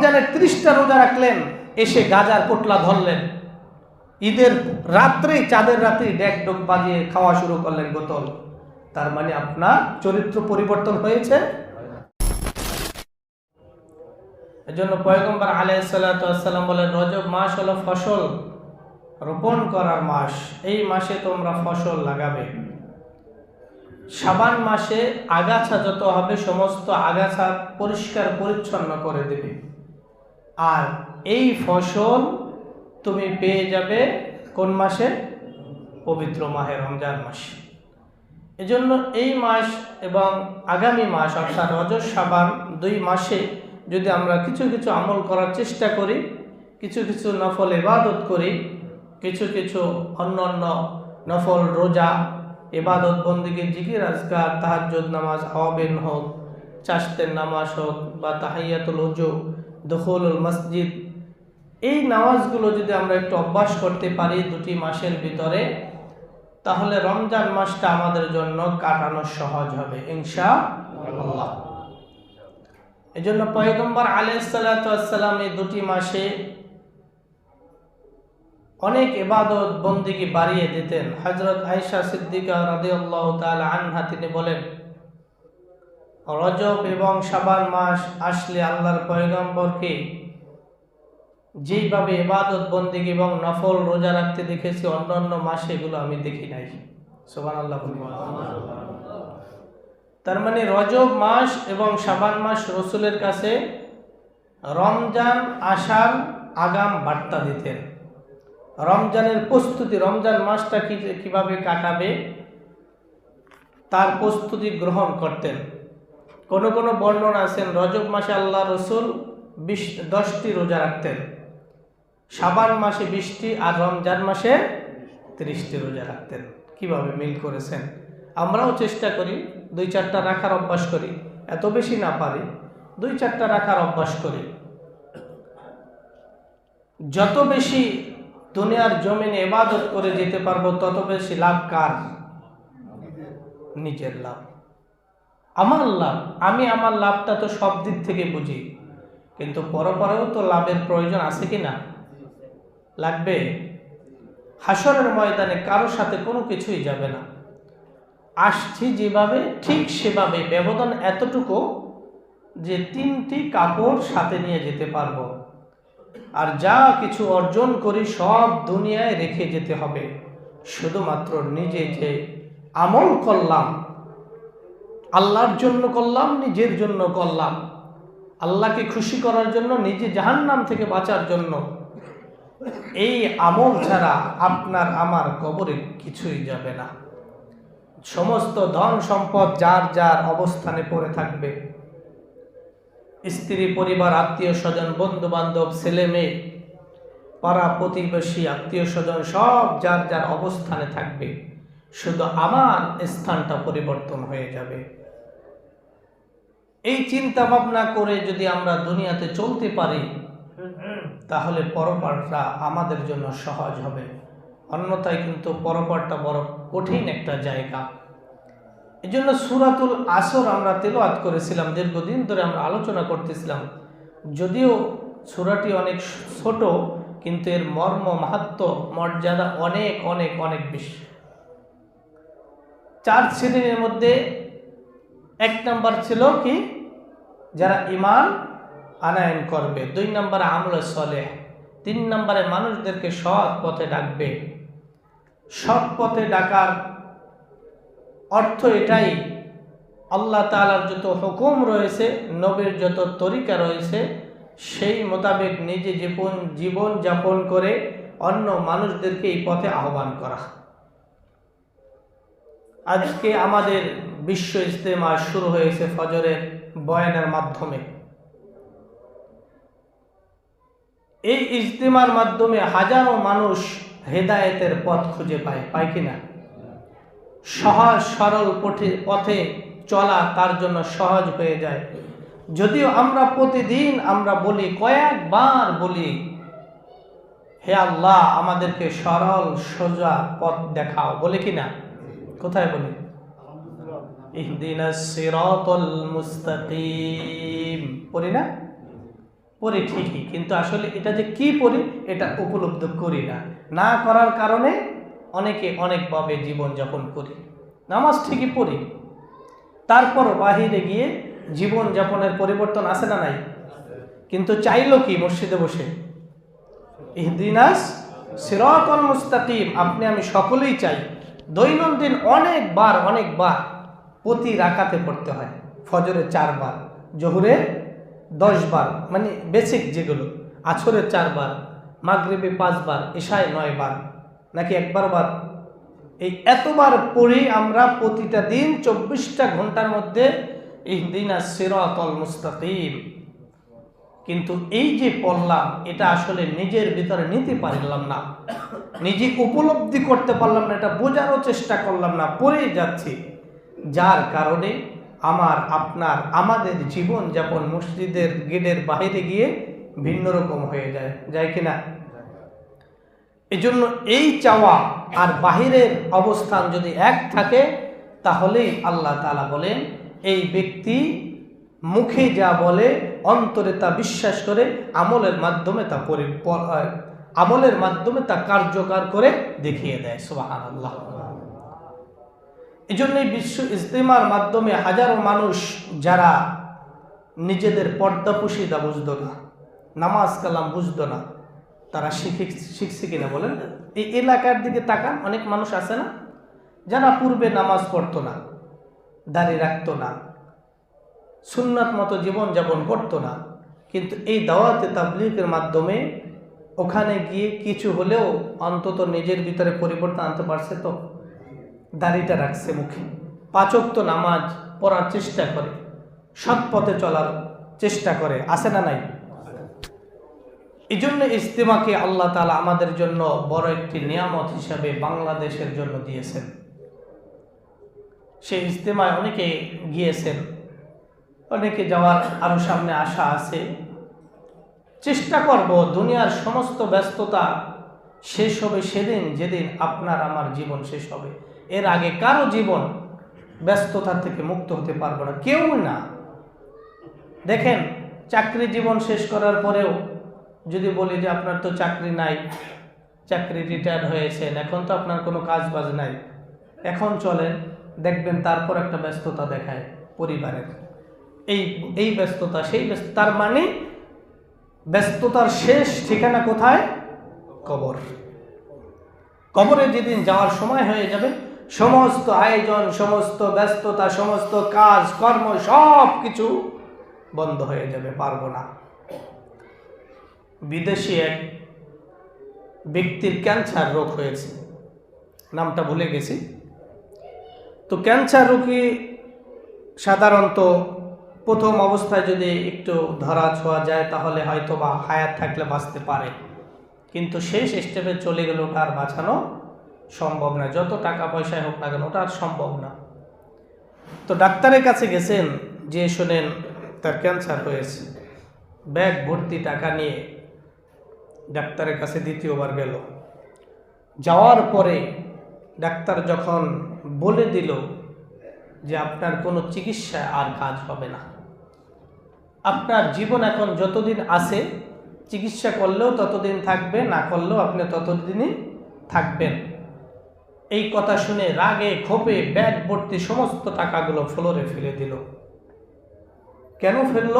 রমজানের ত্রিশটা রোজা রাখলেন, এসে গাজার পোটলা ধরলেন। ঈদের রাত্রেই, চাঁদের রাত্রেই ডেক ডোক বাজিয়ে খাওয়া শুরু করলেন বোতল তার মানে আপনার চরিত্র পরিবর্তন হয়েছে? এজন্য পয়গম্বর আলাইসাল্লাম বলেন, রজব মাস হলো ফসল, রোপণ করার মাস। এই মাসে তোমরা ফসল লাগাবে। সাবান মাসে আগাছা যত হবে, সমস্ত আগাছা পরিষ্কার পরিচ্ছন্ন করে দেবে। আর এই ফসল তুমি পেয়ে যাবে কোন মাসে? পবিত্র মাহে রমজান মাসে। এজন্য এই মাস এবং আগামী মাস, অর্থাৎ রজত সাবান দুই মাসে যদি আমরা কিছু কিছু আমল করার চেষ্টা করি, কিছু কিছু নফল এবাদত করি, কিছু কিছু অন্য অন্য নফল রোজা এবাদত বন্দিকে জিকির, আজকার, তাহাজ্জুদ, নামাজ, আওয়াবিন হোক চাষতের নামাজ হোক বা তাহাইয়াতুল উজু দখলুল মসজিদ। এই নামাজগুলো যদি আমরা একটু অভ্যাস করতে পারি দুটি মাসের ভিতরে, তাহলে রমজান মাসটা আমাদের জন্য কাটানো সহজ হবে ইনশা আল্লাহ এই জন্য পয়গম্বর আলাইসাল্লাম এই দুটি মাসে অনেক এবাদত বন্দিগি বাড়িয়ে দিতেন। হজরত আয়সা সিদ্দিকা রাদিয়াল্লাহ তাআলা আনহা তিনি বলেন রজব এবং সাবান মাস আসলে আল্লাহর পয়গম্বরকে যেইভাবে এবাদত বন্দিগি এবং নফল রোজা রাখতে দেখেছি অন্য অন্য মাসে এগুলো আমি দেখি নাই। সোবান আল্লাহ তার মানে রজব মাস এবং সাবান মাস রসুলের কাছে রমজান আসার আগাম বার্তা দিতেন। রমজানের প্রস্তুতি, রমজান মাসটা কীভাবে কাটাবে, তার প্রস্তুতি গ্রহণ করতেন। কোন কোন বর্ণনা আছেন, রজব মাসে আল্লাহ রসুল বিশ, দশটি রোজা রাখতেন। সাবান মাসে বিশটি আর রমজান মাসে তিরিশটি রোজা রাখতেন। কীভাবে মিল করেছেন? আমরাও চেষ্টা করি দুই চারটা রাখার অভ্যাস করি। এত বেশি না পারি, দুই চারটা রাখার অভ্যাস করি। যত বেশি দুনিয়ার জমিনে এবাদত করে যেতে পারব, তত বেশি লাভ কার? নিজের লাভ। আমার লাভ, আমি আমার লাভটা তো সব দিক থেকে বুঝি। কিন্তু পরপরেও তো লাভের প্রয়োজন আছে কি না? লাগবে? হাসরের ময়দানে কারও সাথে কোনো কিছুই যাবে না। আসছি যেভাবে, ঠিক সেভাবে, ব্যবধান এতটুকু যে তিনটি কাপড় সাথে নিয়ে যেতে পারব। আর যা কিছু অর্জন করি সব দুনিয়ায় রেখে যেতে হবে। শুধুমাত্র নিজে যে আমল করলাম আল্লাহর জন্য করলাম, নিজের জন্য করলাম। আল্লাহকে খুশি করার জন্য, নিজে জাহান্নাম থেকে বাঁচার জন্য। এই আমল ছাড়া আপনার আমার কবরে কিছুই যাবে না। সমস্ত ধন সম্পদ যার যার অবস্থানে পড়ে থাকবে। স্ত্রী, পরিবার, আত্মীয় স্বজন বন্ধু বান্ধব ছেলে মেয়ে, পাড়া প্রতিবেশী, আত্মীয় স্বজন, সব যার যার অবস্থানে থাকবে। শুধু আমার স্থানটা পরিবর্তন হয়ে যাবে। এই চিন্তা ভাবনা করে যদি আমরা দুনিয়াতে চলতে পারি, তাহলে পরপারটা আমাদের জন্য সহজ হবে। অন্যথায় কিন্তু পরপারটা বড় কঠিন একটা জায়গা। এই জন্য সুরাতুল আসর আমরা তেলোয়াত করেছিলাম, দীর্ঘদিন ধরে আমরা আলোচনা করতেছিলাম। যদিও সুরাটি অনেক ছোট, কিন্তু এর মর্ম, মাহাত্ম, মর্যাদা অনেক অনেক অনেক বেশি। চার শ্রেণির মধ্যে এক নম্বর ছিল কি? যারা ইমান আনায়ন করবে। দুই নম্বরে আমল সলে তিন নম্বরে মানুষদেরকে সৎ পথে ডাকবে। সৎ পথে ডাকার অর্থ এটাই, আল্লাহ তালার যত হুকুম রয়েছে, নবীর যত তরিকা রয়েছে, সেই মোতাবেক নিজে জীবন জীবন যাপন করে অন্য মানুষদেরকে এই পথে আহ্বান করা। আজকে আমাদের বিশ্ব ইজতেমা শুরু হয়েছে ফজরের বয়ানের মাধ্যমে। এই ইজতেমার মাধ্যমে হাজারো মানুষ হেদায়েতের পথ খুঁজে পায় পায় কিনা সহজ, সরল পথে পথে চলা তার জন্য সহজ হয়ে যায়। যদিও আমরা প্রতিদিন আমরা বলি, কয়েকবার বলি, হে আল্লাহ আমাদেরকে সরল, সোজা পথ দেখাও। বলে কিনা কোথায় বলি? ইহদিনাস সিরাতাল মুস্তাকিম। বলি না? পড়ি ঠিকই, কিন্তু আসলে এটা যে কি পড়ি, এটা উপলব্ধ করি না। না করার কারণে অনেকে অনেকভাবে জীবনযাপন করি। নামাজ ঠিকই পড়ি। তারপরও বাহিরে গিয়ে জীবনযাপনের পরিবর্তন আসে না নাই? কিন্তু চাইলো কি মসজিদে বসে? ইহদিনাস সিরাতাল মুস্তাকিম, আপনি আমি সকলেই চাই। দৈনন্দিন অনেকবার অনেকবার প্রতি রাকাতে পড়তে হয় ফজরে চারবার জহুরে দশবার মানে বেসিক যেগুলো আছরে চারবার, মাগরিবে পাঁচবার এশায় নয়বার, নাকি একবার বার এই এতবার পড়ি আমরা প্রতিটা দিন চব্বিশটা ঘণ্টার মধ্যে ইহদিনা সিরাতাল মুস্তাকিম। কিন্তু এই যে পড়লাম, এটা আসলে নিজের ভিতরে নিতে পারলাম না। নিজে উপলব্ধি করতে পারলাম না, এটা বোঝারও চেষ্টা করলাম না পড়ে যাচ্ছি। যার কারণে আমার, আপনার, আমাদের জীবন যাপন মসজিদের গেটের বাইরে গিয়ে ভিন্ন রকম হয়ে যায়। যায় কিনা এজন্য এই চাওয়া আর বাহিরের অবস্থান যদি এক থাকে, তাহলেই আল্লাহ তালা বলেন, এই ব্যক্তি মুখে যা বলে, অন্তরে তা বিশ্বাস করে, আমলের মাধ্যমে তা পরি আমলের মাধ্যমে তা কার্যকর করে দেখিয়ে দেয়। সুবাহান আল্লাহ এই জন্যই বিশ্ব ইজতেমার মাধ্যমে হাজারো মানুষ যারা নিজেদের পর্দা পুশিদা বুঝতো না, নামাজ কালাম বুঝতো না, তারা শিখে শিখছে কিনা বলেন? এই এলাকার দিকে তাকান, অনেক মানুষ আছে না, যারা পূর্বে নামাজ পড়তো না দাঁড়িয়ে রাখতো না, সুন্নাত মতো জীবনযাপন করতো না, কিন্তু এই দাওয়াতে তাবলিগের মাধ্যমে ওখানে গিয়ে কিছু হলেও অন্তত নিজের ভিতরে পরিবর্তন আনতে পারছে তো? দাড়িটা রাখছে মুখে। পাচক তো নামাজ পড়ার চেষ্টা করে। সৎ পথে চলার চেষ্টা করে। আসে না নাই? এই জন্য ইজতেমাকে আল্লাহ তালা আমাদের জন্য বড় একটি নিয়ামত হিসাবে বাংলাদেশের জন্য দিয়েছেন। সেই ইজতেমায় অনেকে গিয়েছেন। অনেকে যাওয়ার আরও সামনে আশা আছে। চেষ্টা করব দুনিয়ার সমস্ত ব্যস্ততা শেষ হবে সেদিন যেদিন আপনার আমার জীবন শেষ হবে। এর আগে কারও জীবন ব্যস্ততা থেকে মুক্ত হতে পারব না। কেউ না। দেখেন, চাকরি জীবন শেষ করার পরেও যদি বলি যে আপনার তো চাকরি নাই, চাকরি রিটায়ার হয়েছেন, এখন তো আপনার কোনো কাজ বাজ নাই। এখন চলেন, দেখবেন তারপর একটা ব্যস্ততা দেখায় পরিবারের। এই এই ব্যস্ততা, সেই তার মানে ব্যস্ততার শেষ ঠিকানা কোথায়? কবর। কবরে যেদিন যাওয়ার সময় হয়ে যাবে সমস্ত আয়োজন, সমস্ত ব্যস্ততা, সমস্ত কাজ, কর্ম সব কিছু বন্ধ হয়ে যাবে, পারব না। বিদেশি এক ব্যক্তির ক্যান্সার রোগ হয়েছে। নামটা ভুলে গেছি। তো ক্যান্সার রোগী সাধারণত প্রথম অবস্থায় যদি একটু ধরা ছোঁয়া যায়, তাহলে হয়তো বা হায়াত থাকলে বাঁচতে পারে। কিন্তু শেষ স্টেপে চলে গেলে আর বাঁচানো সম্ভব না, যত টাকা পয়সায় হোক না কেন, ওটা আর সম্ভব না। তো ডাক্তারের কাছে গেছেন যে শোনেন তার ক্যান্সার হয়েছে। ব্যাগ ভর্তি টাকা নিয়ে ডাক্তারের কাছে দ্বিতীয়বার গেল। যাওয়ার পরে ডাক্তার যখন বলে দিল যে আপনার কোনো চিকিৎসা আর কাজ হবে না। আপনার জীবন এখন যতদিন আছে, চিকিৎসা করলেও ততদিন থাকবে, না করলেও আপনি ততদিনই থাকবেন। এই কথা শুনে রাগে, ক্ষোভে, ব্যাগ ভর্তি সমস্ত টাকাগুলো ফ্লোরে ফেলে দিল। কেন ফেলল?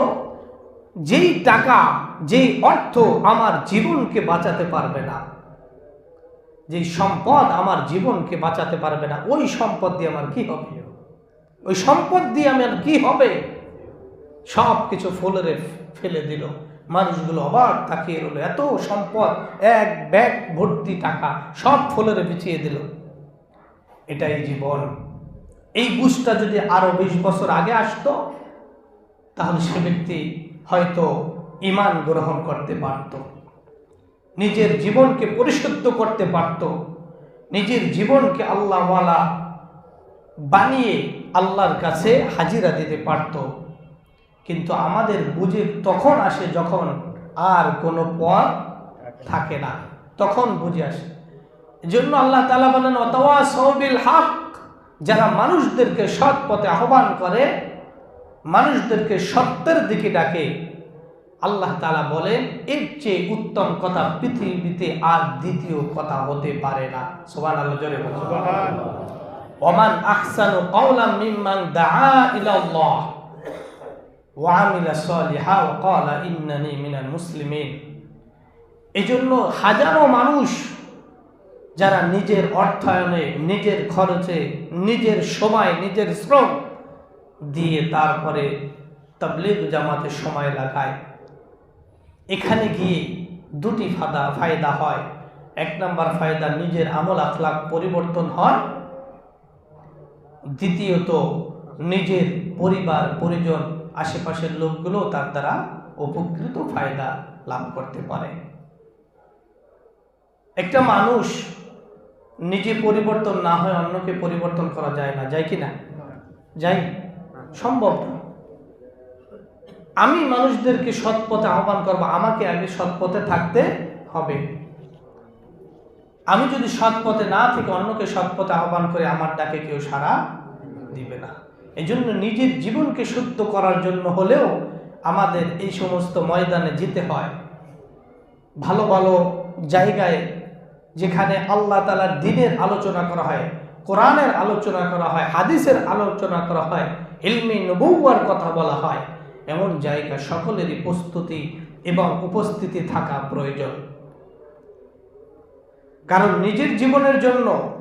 যেই টাকা, যেই অর্থ আমার জীবনকে বাঁচাতে পারবে না, যেই সম্পদ আমার জীবনকে বাঁচাতে পারবে না, ওই সম্পদ দিয়ে আমার কি হবে? ওই সম্পদ দিয়ে আমার কি হবে? সব কিছু ফ্লোরে ফেলে দিল। মানুষগুলো অবাক তাকিয়ে রইল। এত সম্পদ, এক ব্যাগ ভর্তি টাকা, সব ফ্লোরে বিছিয়ে দিল। এটাই জীবন। এই বুঝটা যদি আরও বিশ বছর আগে আসতো, তাহলে সে ব্যক্তি হয়তো ইমান গ্রহণ করতে পারত। নিজের জীবনকে পরিশুদ্ধ করতে পারত। নিজের জীবনকে আল্লাহওয়ালা বানিয়ে আল্লাহর কাছে হাজিরা দিতে পারত। কিন্তু আমাদের বুঝে তখন আসে যখন আর কোনো পথ থাকে না। তখন বুঝে আসে জন্য আল্লাহ তালা বলেন অতওয়া সৌবিল হক যারা মানুষদেরকে সৎ পথে আহ্বান করে মানুষদেরকে সত্যের দিকে ডাকে। আল্লাহ তালা বলেন এর চেয়ে উত্তম কথা পৃথিবীতে আর দ্বিতীয় কথা হতে পারে না। সোবান আল্লাহ জোরে বলুন। ওমান আহসানু কাওলাম মিম্মান দাআ ইলা আল্লাহ ওয়া আমিলা সালিহা ওয়া ক্বালা ইন্নানি মিনাল মুসলিমিন। এজন্য হাজারো মানুষ যারা নিজের অর্থায়নে, নিজের খরচে, নিজের সময়, নিজের শ্রম দিয়ে তারপরে তাবলিগ জামাতে সময় লাগায়। এখানে গিয়ে দুটি ফাদা, ফায়দা হয়। এক নম্বর ফায়দা, নিজের আমল আখলাক পরিবর্তন হয় দ্বিতীয়ত, নিজের পরিবার, পরিজন, আশেপাশের লোকগুলো তার দ্বারা উপকৃত ফায়দা লাভ করতে পারে। একটা মানুষ নিজে পরিবর্তন না হয় অন্যকে পরিবর্তন করা যায় না। যায় কি না? যাই সম্ভব আমি মানুষদেরকে সৎ পথে আহ্বান করব, আমাকে আগে সৎ পথে থাকতে হবে। আমি যদি সৎ পথে না থেকে অন্যকে সৎ পথে আহ্বান করে, আমার ডাকে কেউ সাড়া দিবে না। এই জন্য নিজের জীবনকে শুদ্ধ করার জন্য হলেও আমাদের এই সমস্ত ময়দানে যেতে হয়। ভালো ভালো জায়গায় যেখানে আল্লাহ তালার দিনের আলোচনা করা হয়, কোরআনের আলোচনা করা হয়, হাদিসের আলোচনা করা হয়, ইলমি নবৌয়ার কথা বলা হয়, এমন জায়গা সকলেরই প্রস্তুতি এবং উপস্থিতি থাকা প্রয়োজন। কারণ নিজের জীবনের জন্য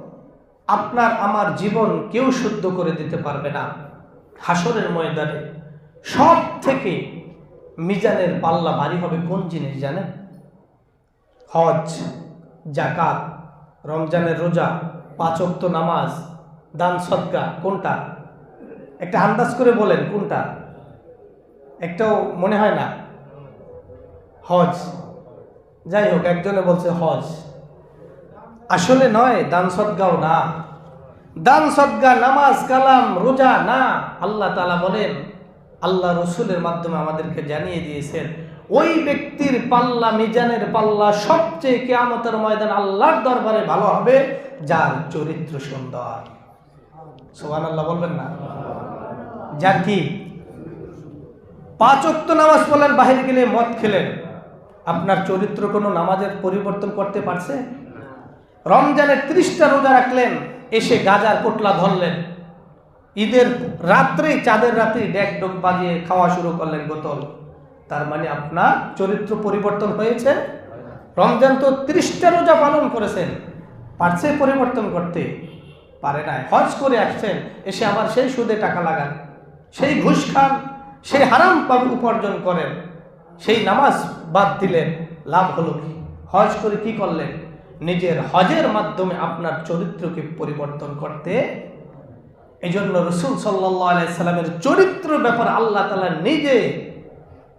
আপনার আমার জীবন কেউ শুদ্ধ করে দিতে পারবে না। হাসরের ময়দানে সব থেকে মিজানের পাল্লা ভারী হবে কোন জিনিস জানেন? হজ। জাকাত, রমজানের রোজা পাঁচক্ত নামাজ, দান সদকা, কোনটা? একটা আন্দাজ করে বলেন, কোনটা? একটাও মনে হয় না। হজ। যাই হোক, একজনে বলছে হজ। আসলে নয়, দান সদ্গাও না। দান সদ্গা নামাজ, কালাম, রোজা না। আল্লাহ তালা বলেন, আল্লাহ রসুলের মাধ্যমে আমাদেরকে জানিয়ে দিয়েছেন ওই ব্যক্তির পাল্লা, মিজানের পাল্লা সবচেয়ে কেয়ামতের ময়দান আল্লাহর দরবারে ভালো হবে, যার চরিত্র সুন্দর। সোহান আল্লাহ বলবেন না? যার কি? পাঁচ অক্ত নামাজ পড়লেন, বাহিরে গেলে মদ খেলেন। আপনার চরিত্র কোনো নামাজের পরিবর্তন করতে পারছে? রমজানের ত্রিশটা রোজা রাখলেন, এসে গাজার পোটলা ধরলেন। ঈদের রাত্রেই চাঁদের রাত্রি ডেক ডোক বাজিয়ে খাওয়া শুরু করলেন বোতল তার মানে আপনার চরিত্র পরিবর্তন হয়েছে। রমজান তো ত্রিশটা রোজা পালন করেছেন, পারছে পরিবর্তন করতে? পারে নাই। হজ করে আসছেন, এসে আবার সেই সুদে টাকা লাগান। সেই ঘুষ খান, সেই হারাম উপার্জন করেন, সেই নামাজ বাদ দিলেন, লাভ হলো কি? হজ করে কি করলেন? নিজের হজের মাধ্যমে আপনার চরিত্রকে পরিবর্তন করতে। এই জন্য রসুল সাল্লামের চরিত্র ব্যাপার আল্লাহ তালা নিজে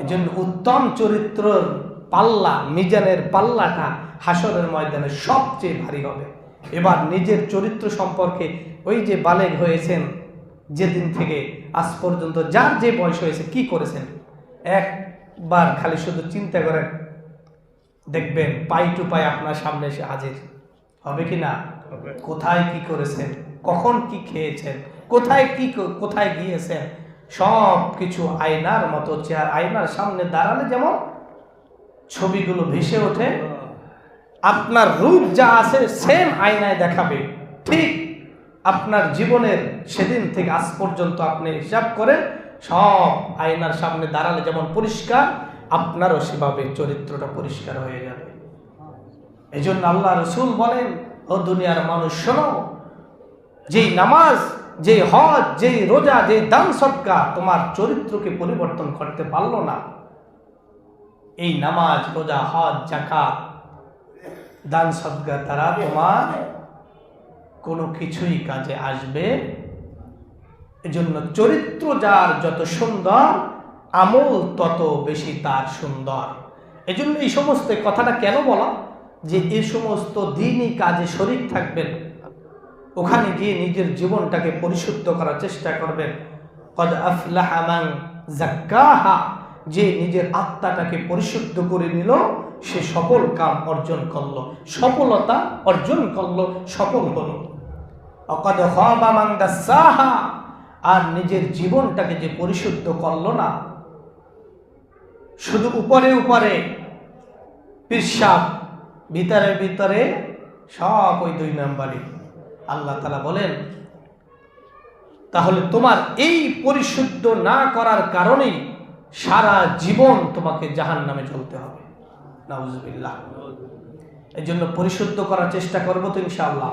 এই জন্য উত্তম চরিত্রর পাল্লা মিজানের পাল্লাটা হাসরের ময়দানে সবচেয়ে ভারী হবে। এবার নিজের চরিত্র সম্পর্কে ওই যে বালেগ হয়েছেন যেদিন থেকে আজ পর্যন্ত যার যে বয়স হয়েছে কি করেছেন? একবার খালি শুধু চিন্তা করেন দেখবেন পাই টু পাই আপনার সামনে এসে হাজির। হবে কি না? কোথায় কি করেছেন? কখন কি খেয়েছেন? কোথায় কি কোথায় গিয়েছেন? সব কিছু আয়নার মতো চেয়ার আয়নার সামনে দাঁড়ালে যেমন ছবিগুলো ভেসে ওঠে, আপনার রূপ যা আছে সেম আয়নায় দেখাবে। ঠিক আপনার জীবনের সেদিন থেকে আজ পর্যন্ত আপনি হিসাব করেন, সব আয়নার সামনে দাঁড়ালে যেমন পরিষ্কার, আপনারও সেভাবে চরিত্রটা পরিষ্কার হয়ে যাবে। এই জন্য আল্লাহ রসুল বলেন, ও দুনিয়ার মানুষ শোনো, যেই নামাজ যেই হজ, যেই রোজা, যেই দান সৎকা তোমার চরিত্রকে পরিবর্তন করতে পারল না। এই নামাজ, রোজা, হজ জাকাত দান সৎকার দ্বারা তোমার কোনো কিছুই কাজে আসবে। এজন্য চরিত্র যার যত সুন্দর, আমল তত বেশি তার সুন্দর। এজন্য এই সমস্ত কথাটা কেন বলা? যে এই সমস্ত দিনই কাজে শরিক থাকবেন। ওখানে গিয়ে নিজের জীবনটাকে পরিশুদ্ধ করার চেষ্টা করবেন। কদ আফলাহা মান জাক্কাহা যে নিজের আত্মাটাকে পরিশুদ্ধ করে নিল, সে সফল কাম অর্জন করল। সফলতা অর্জন করল, সফল হলো। অকদ মান দাসাহা, আর নিজের জীবনটাকে যে পরিশুদ্ধ করল না, শুধু উপরে উপরে পিসাব ভিতরে ভিতরে, সব ওই দুই নাম্বারই। আল্লাহ তালা বলেন, তাহলে তোমার এই পরিশুদ্ধ না করার কারণেই সারা জীবন তোমাকে জাহান নামে চলতে হবে। নাউজুবিল্লাহ। এই জন্য পরিশুদ্ধ করার চেষ্টা করব তো ইনশাআল্লাহ।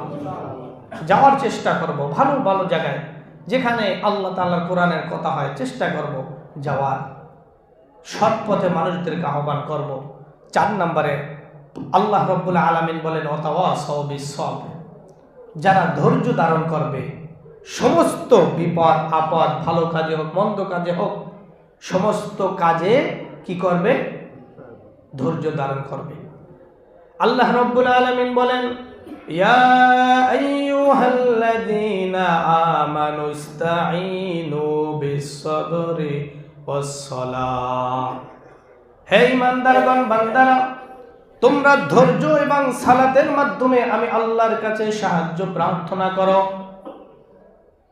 যাওয়ার চেষ্টা করব, ভালো ভালো জায়গায়, যেখানে আল্লাহ তাআলার কোরআনের কথা হয়, চেষ্টা করব যাওয়ার। সৎ পথে মানুষদেরকে আহ্বান করব। চার নম্বরে আল্লাহ রব্বুল আলমিন বলেন অতাওয়া সব যারা ধৈর্য ধারণ করবে, সমস্ত বিপদ, আপদ, ভালো কাজে হোক, মন্দ কাজে হোক, সমস্ত কাজে কি করবে? ধৈর্য ধারণ করবে। আল্লাহ রব্বুল আলমিন বলেন হে ইমানদারগণ বান্দারা তোমরা ধৈর্য এবং সালাতের মাধ্যমে আমি আল্লাহর কাছে সাহায্য প্রার্থনা করো।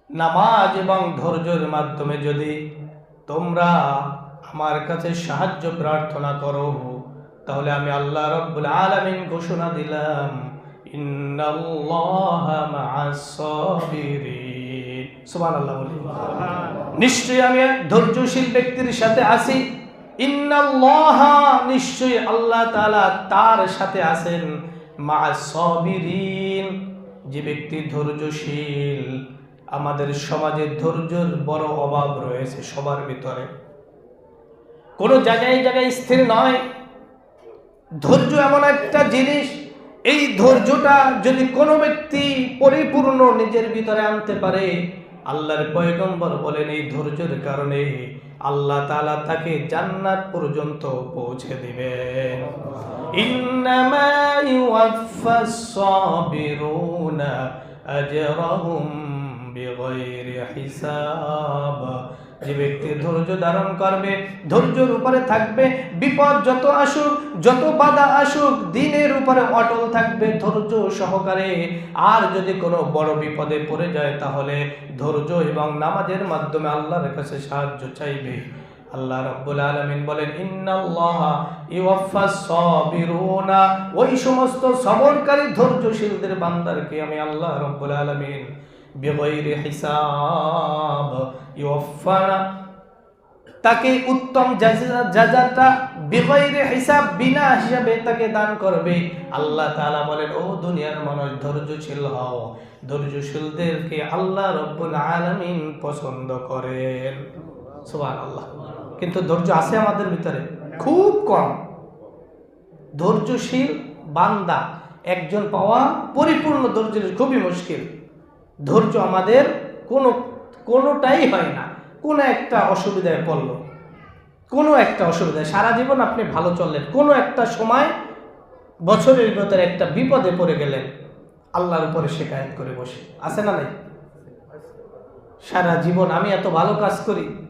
নামাজ এবং ধৈর্যের মাধ্যমে যদি তোমরা আমার কাছে সাহায্য প্রার্থনা করো তাহলে আমি আল্লাহ রব্বুল আলামিন ঘোষণা দিলাম ইন্নাল্লাহা মা'আস সাবিরিন। সুবহানাল্লাহ নিশ্চয়ই আমি ধৈর্যশীল ব্যক্তির সাথে আছি। ইন্নাল্লাহা, নিশ্চয়ই আল্লাহ তাআলা তার সাথে আছেন মা সবিরিন, যে ব্যক্তি ধৈর্যশীল। আমাদের সমাজে ধৈর্যের বড় অভাব রয়েছে সবার ভিতরে। কোনো জায়গায় জায়গায় স্থির নয়। ধৈর্য এমন একটা জিনিস, এই ধৈর্যটা যদি কোনো ব্যক্তি পরিপূর্ণ নিজের ভিতরে আনতে পারে, আল্লাহর পয়গম্বর বলেন এই ধৈর্যের কারণে আল্লাহ তালা তাকে জান্নাত পর্যন্ত পৌঁছে দিবে আজরাহুম বিগাইরি হিসাব। যে ব্যক্তি ধৈর্য ধারণ করবে, ধৈর্যের উপরে থাকবে, বিপদ যত আসুক, যত বাধা আসুক, দিনের উপরে অটল থাকবে ধৈর্য সহকারে। আর যদি কোনো বড় বিপদে পড়ে যায়, তাহলে ধৈর্য এবং নামাজের মাধ্যমে আল্লাহর কাছে সাহায্য চাইবে। আল্লাহ রাব্বুল আলামিন বলেন, ইন্নাল্লাহা ওই সমস্ত সবরকারী ধৈর্যশীলদের বান্দারকে আমি আল্লাহ রাব্বুল আলামিন বিগৈরি হিসাব ইউফানা তাকে উত্তম জাজাটা বিগৈরি হিসাব বিনা হিসাবে তাকে দান করবে। আল্লাহ তাআলা বলেন, ও দুনিয়ার মানুষ, ধৈর্যশীল হও। ধৈর্যশীলদেরকে আল্লাহ রব্বুল আলামিন পছন্দ করেন। সুবহানাল্লাহ। কিন্তু ধৈর্য আছে আমাদের ভিতরে? খুব কম। ধৈর্যশীল বান্দা একজন পাওয়া পরিপূর্ণ ধৈর্য খুবই মুশকিল। ধৈর্য আমাদের কোনো কোনোটাই হয় না। কোনো একটা অসুবিধায় পড়ল। কোনো একটা অসুবিধায়। সারা জীবন আপনি ভালো চললেন। কোনো একটা সময় বছরের ভেতরে একটা বিপদে পড়ে গেলেন। আল্লাহর উপরে শেখায়ত করে বসে। আছে না নাই? সারা জীবন আমি এত ভালো কাজ করি।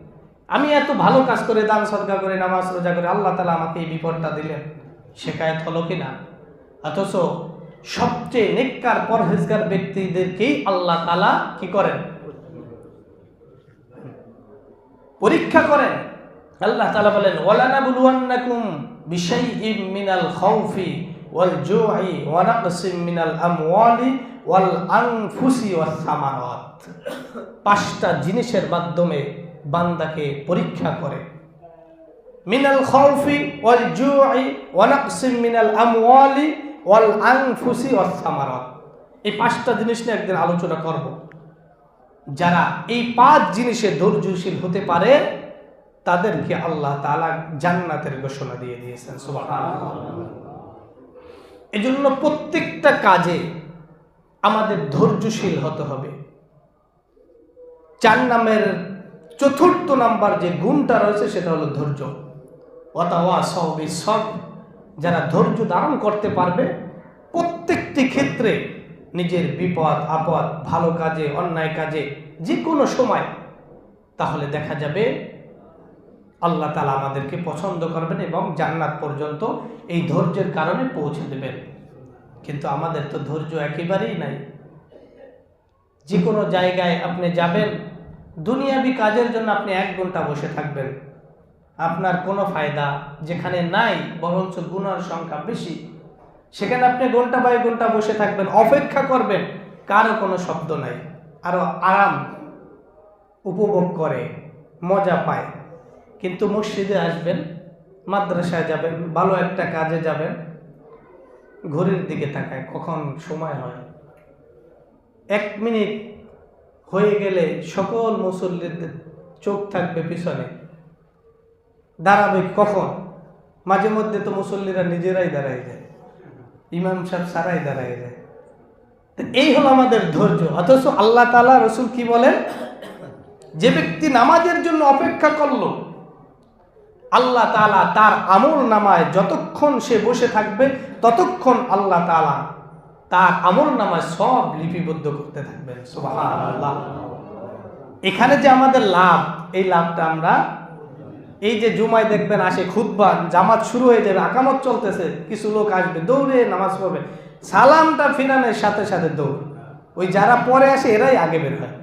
আমি এত ভালো কাজ করে দান সদকা করে, নামাজ রোজা করে, আল্লাহ তালা আমাকে এই বিপদটা দিলেন। শেখায়ত হলো কি না? অথচ সবচেয়ে নেককার পরহেজগার ব্যক্তিদেরকেই আল্লাহ তালা কি করেন? পরীক্ষা করেন। আল্লাহ তালা বলেন ওয়ালানা বুলুয়ান্নাকুম বিশাইইম মিনাল খাউফি ওয়াল জুই ওয়া নাকসিম মিনাল আমওয়ালি ওয়াল আনফুসি ওয়াস সামারাত। পাঁচটা জিনিসের মাধ্যমে বান্দাকে পরীক্ষা করে। মিনাল খাউফি ওয়াল জুই ওয়া নাকসিম মিনাল আমওয়ালি ওয়াল আনফুসি ওয়াস সামারাত। এই পাঁচটা জিনিস নিয়ে একদিন আলোচনা করব। যারা এই পাঁচ জিনিসে ধৈর্যশীল হতে পারে, তাদেরকে আল্লাহ তালা জান্নাতের ঘোষণা দিয়ে দিয়েছেন, সুবহানাল্লাহ। এজন্য প্রত্যেকটা কাজে আমাদের ধৈর্যশীল হতে হবে। চার নামের চতুর্থ নাম্বার যে গুণটা রয়েছে, সেটা হলো ধৈর্য। অতাওয়া সব যারা ধৈর্য ধারণ করতে পারবে, প্রত্যেকটি ক্ষেত্রে নিজের বিপদ, আপদ, ভালো কাজে, অন্যায় কাজে যে কোনো সময়, তাহলে দেখা যাবে আল্লাহ তালা আমাদেরকে পছন্দ করবেন এবং জান্নাত পর্যন্ত এই ধৈর্যের কারণে পৌঁছে দেবেন। কিন্তু আমাদের তো ধৈর্য একেবারেই নাই। যে কোনো জায়গায় আপনি যাবেন, দুনিয়াবি কাজের জন্য আপনি এক ঘণ্টা বসে থাকবেন। আপনার কোনো ফায়দা যেখানে নাই, বরঞ্চ গুণার সংখ্যা বেশি। সেখানে আপনি ঘণ্টা বাই ঘণ্টা বসে থাকবেন, অপেক্ষা করবেন, কারও কোনো শব্দ নাই। আরও আরাম উপভোগ করে, মজা পায়। কিন্তু মসজিদে আসবেন, মাদ্রাসায় যাবেন, ভালো একটা কাজে যাবেন, ঘড়ির দিকে তাকায়, কখন সময় হয়। এক মিনিট হয়ে গেলে সকল মুসল্লিদের চোখ থাকবে পিছনে। দাঁড়াবে কখন? মাঝে মধ্যে তো মুসল্লিরা নিজেরাই দাঁড়ায় যায়। ইমাম সাহেব সারাই দাঁড়ায় যায়। এই হলো আমাদের ধৈর্য। অথচ আল্লাহ তালা রসুল কি বলেন? যে ব্যক্তি নামাজের জন্য অপেক্ষা করল, আল্লাহ তালা তার আমল নামায় যতক্ষণ সে বসে থাকবে, ততক্ষণ আল্লাহ তালা তার আমল নামায় সব লিপিবদ্ধ করতে থাকবেন। এখানে যে আমাদের লাভ, এই লাভটা আমরা এই যে জুমায় দেখবেন আসে খুতবা, জামাত শুরু হয়ে যাবে, আকামত চলতেছে, কিছু লোক আসবে, দৌড়ে নামাজ পড়বে। সালামটা ফিরানোর সাথে সাথে দৌড়। ওই যারা পরে আসে, এরাই আগে বের হয়।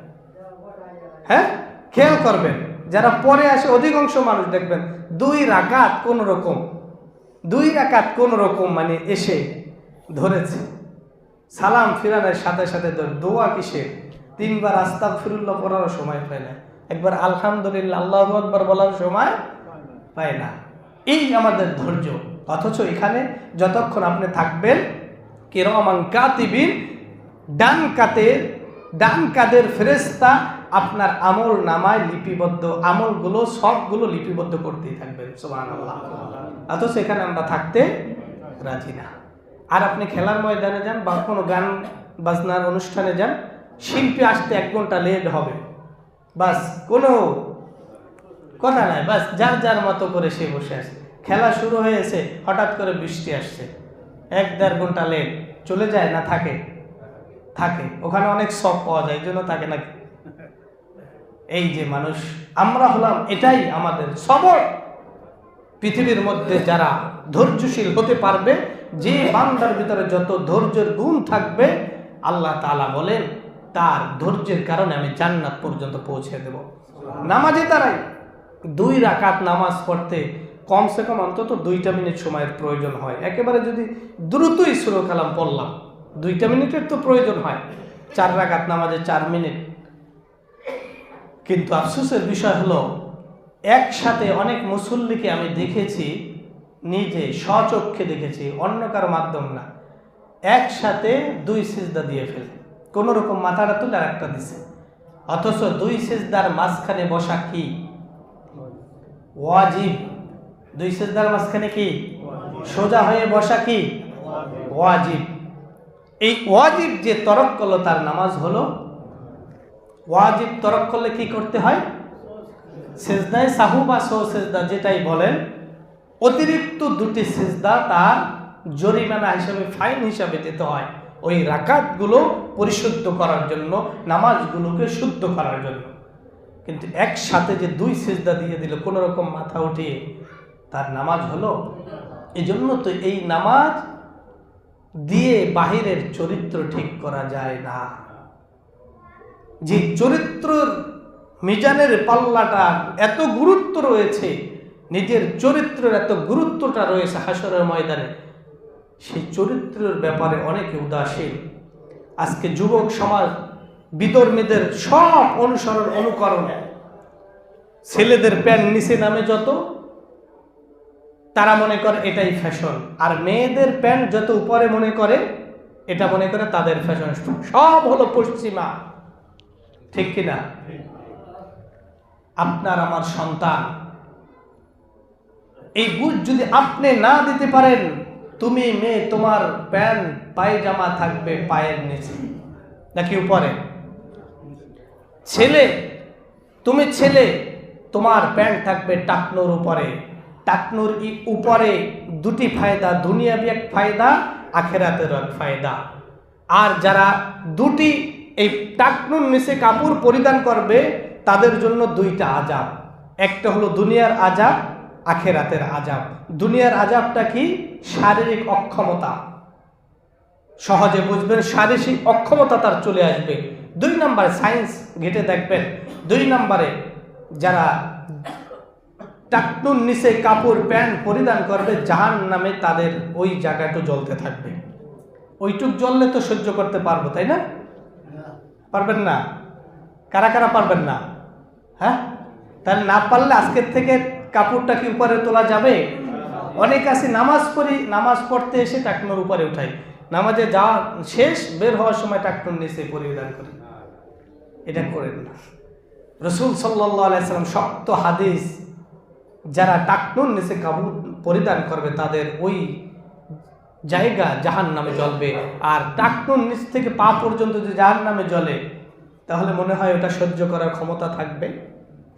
হ্যাঁ? খেয়াল করবেন, যারা পরে আসে, অধিকাংশ মানুষ দেখবেন, দুই রাকাত কোন রকম, দুই রাকাত কোন রকম মানে এসে ধরেছে। সালাম ফিরানোর সাথে সাথে দোয়া কিসের? তিনবার আস্তাক ফিরুল্লাহ পড়ারও সময় পায় না। একবার আলহামদুলিল্লাহ, আল্লাহ আকবর বলার সময় পায় না। এই আমাদের ধৈর্য। অথচ এখানে যতক্ষণ আপনি থাকবেন, কিরমান কাতিবিন, ডান কাতের ডান কাদের ফেরেস্তা আপনার আমল নামায় লিপিবদ্ধ, আমলগুলো, সবগুলো লিপিবদ্ধ করতেই থাকবেন, সুবহানাল্লাহ। অথচ এখানে আমরা থাকতে রাজি না। আর আপনি খেলার ময়দানে যান বা কোনো গান বাজনার অনুষ্ঠানে যান, শিল্পী আসতে এক ঘণ্টা লেট হবে। বাস, কোনো কথা নাই, বাস, যার যার মতো করে সে বসে আছে। খেলা শুরু হয়েছে, হঠাৎ করে বৃষ্টি আসছে। এক দেড় ঘণ্টা লেট চলে যায় না থাকে? থাকে। ওখানে অনেক শখ পাওয়া যায় জন্য থাকে নাকি এই যে মানুষ, আমরা হলাম এটাই আমাদের সবর পৃথিবীর মধ্যে যারা ধৈর্যশীল হতে পারবে, যে বান্দার ভিতরে যত ধৈর্যের গুণ থাকবে, আল্লাহ তাআলা বলেন তার ধৈর্যের কারণে আমি জান্নাত পর্যন্ত পৌঁছে দেব। নামাজে তারাই দুই রাকাত নামাজ পড়তে কমসে কম অন্তত দুইটা মিনিট সময়ের প্রয়োজন হয়। একেবারে যদি দ্রুতই সুরো কালাম পড়লাম দুইটা মিনিটের তো প্রয়োজন হয়। চার রাকাত নামাজে চার মিনিট। কিন্তু আফসোসের বিষয় হলো একসাথে অনেক মুসল্লিকে আমি দেখেছি নিজে স্বচক্ষে দেখেছি অন্য কারও মাধ্যম না। একসাথে দুই সিজদা দিয়ে ফেলে কোনো রকম মাথাটা তুলে আর একটা দিছে। অথচ দুই সেজদার মাঝখানে বসা কি? ওয়াজিব। দুই সেজদার মাঝখানে কি? সোজা হয়ে বসা কি? ওয়াজিব। এই ওয়াজিব যে তরক করল তার নামাজ হলো, ওয়াজিব তরক করলে কি করতে হয়? সেজদায় সাহু বা সৌ সেজদা যেটাই বলেন, অতিরিক্ত দুটি সেজদা তার জরিমানা হিসাবে ফাইন হিসাবে দিতে হয়। ওই রাকাতগুলো পরিশুদ্ধ করার জন্য, নামাজগুলোকে শুদ্ধ করার জন্য। কিন্তু একসাথে যে দুই সেজদা দিয়ে দিল, কোনো রকম মাথা উঠিয়ে, তার নামাজ হলো। এই জন্য তো এই নামাজ দিয়ে বাহিরের চরিত্র ঠিক করা যায় না। যে চরিত্রর মিজানের পাল্লাটা এত গুরুত্ব রয়েছে, নিজের চরিত্রের এত গুরুত্বটা রয়েছে হাসরের ময়দানে সেই চরিত্রের ব্যাপারে অনেকে উদাসীন। আজকে যুবক সমাজ বিতর্মীদের সব অনুসরণ অনুকরণ। ছেলেদের প্যান্ট নিচে নামে যত, তারা মনে করে এটাই ফ্যাশন আর মেয়েদের প্যান্ট যত উপরে মনে করে, এটা মনে করে তাদের ফ্যাশন সব হলো পশ্চিমা। ঠিক কিনা? আপনার আমার সন্তান। এই বুঝ যদি আপনি না দিতে পারেন তুমি মেয়ে তোমার প্যান্ট, পায়জামা থাকবে পায়ের নিচে, নাকি উপরে? ছেলে, তুমি ছেলে, তোমার প্যান্ট থাকবে টাকনুর উপরে। টাকনুর ই- উপরে দুটি ফায়দা, দুনিয়াবি এক ফায়দা আখেরাতের এক ফায়দা। আর যারা দুটি এই টাকনুর নিচে কাপড় পরিধান করবে, তাদের জন্য দুইটা আজাব। একটা হলো দুনিয়ার আজাব আখেরাতের আজাব দুনিয়ার আজাবটা কি? শারীরিক অক্ষমতা। সহজে বুঝবেন, শারীরিক অক্ষমতা তার চলে আসবে। দুই নম্বরে সায়েন্স ঘেটে দেখবেন। দুই নম্বরে যারা টাকনুর নিচে কাপড়, প্যান্ট পরিধান করবে জাহান নামে তাদের ওই জায়গাটা জ্বলতে থাকবে। ওইটুক জ্বললে তো সহ্য করতে পারব, তাই না? পারবেন না? কারা কারা পারবেন না? হ্যাঁ? তাহলে না পারলে আজকের থেকে কাপড়টা কি উপরে তোলা যাবে? অনেক আছে, নামাজ পড়ি, নামাজ পড়তে এসে টাকনুর উপরে উঠাই। নামাজে যাওয়া শেষ, বের হওয়ার সময় টাকনুর নিচে পরিধান করি। এটা করেন না। রসুল সাল্লাম শক্ত হাদিস, যারা টাকনুর নিচে কাবু পরিধান করবে, তাদের ওই জায়গা জাহান নামে জ্বলবে। আর টাকনুর নিচ থেকে পা পর্যন্ত যদি জাহান নামে জ্বলে, তাহলে মনে হয় ওটা সহ্য করার ক্ষমতা থাকবে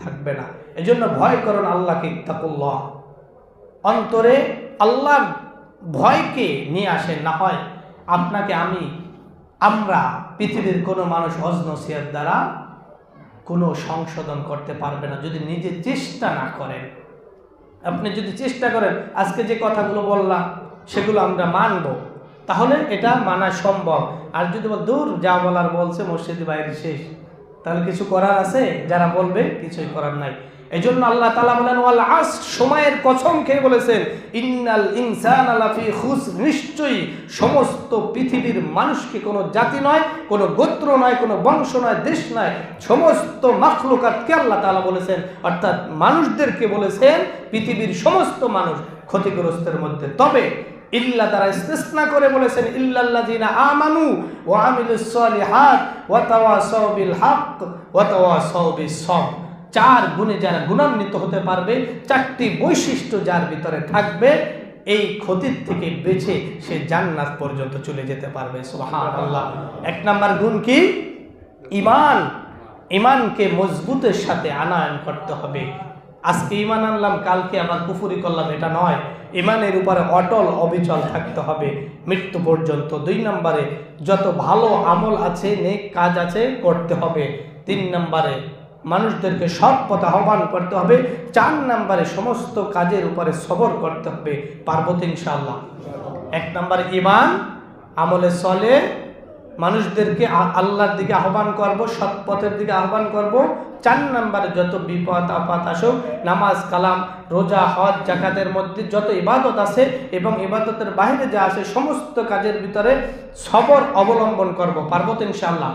থাকবে না। এজন্য ভয় করুন আল্লাহকে, ইত্তাকুল্লাহ। অন্তরে আল্লাহর ভয়কে নিয়ে আসেন না হয় আপনাকে আমি, আমরা পৃথিবীর কোনো মানুষ অজনসিয়ার দ্বারা কোনো সংশোধন করতে পারবে না, যদি নিজে চেষ্টা না করেন। আপনি যদি চেষ্টা করেন, আজকে যে কথাগুলো বললাম, সেগুলো আমরা মানব। তাহলে এটা মানা সম্ভব। আর যদি দূর যা বলার বলছে মসজিদ বাইরে শেষ। তাহলে কিছু করার আছে? যারা বলবে, কিছুই করার নাই। এই জন্য আল্লাহ তালা বলেন, ওয়াল আস সময়ের কসম খেয়ে বলেছেন, ইন্নাল ইনসান আলাফি খুস নিশ্চয়ই সমস্ত পৃথিবীর মানুষকে কোনো জাতি নয়, কোনো গোত্র নয়, কোনো বংশ নয়, দেশ নয়, সমস্ত মাখলুকাতকে আল্লাহ তালা বলেছেন। অর্থাৎ মানুষদেরকে বলেছেন, পৃথিবীর সমস্ত মানুষ ক্ষতিগ্রস্তের মধ্যে। তবে ইল্লা তারা ইস্তেসনা করে বলেছেন, ইল্লাল্লাযিনা আমানু ওয়া আমিলুস সলিহাত ওয়া তাওয়াসাউ বিল হক ওয়া তাওয়াসাউ বিস সবর। চার গুণে যারা গুণান্বিত হতে পারবে, চারটি বৈশিষ্ট্য যার ভিতরে থাকবে, এই ক্ষতির থেকে বেঁচে সে জান্নাত পর্যন্ত চলে যেতে পারবে। এক নাম্বার গুণ কি? ইমান ইমানকে মজবুতের সাথে আনায়ন করতে হবে। আজকে ইমান আনলাম, কালকে আবার কুফুরি করলাম, এটা নয়। ইমানের উপরে অটল অবিচল থাকতে হবে। মৃত্যু পর্যন্ত। দুই নম্বরে, যত ভালো আমল আছে, নেক কাজ আছে, করতে হবে। তিন নম্বরে মানুষদেরকে সৎ পথে আহ্বান করতে হবে, চার নম্বরে সমস্ত কাজের উপরে সবর করতে হবে পার্বত ইনশাআল্লাহ। এক নম্বরে ইমান আমলে চলে মানুষদেরকে আল্লাহর দিকে আহ্বান করব, সৎ পথের দিকে আহ্বান করব। চার নম্বরে যত বিপদ আপাত আসুক, নামাজ, কালাম, রোজা, হজ জাকাতের মধ্যে যত ইবাদত আছে এবং ইবাদতের বাইরে যা আছে, সমস্ত কাজের ভিতরে সবর অবলম্বন করব পার্বত ইনশাআল্লাহ।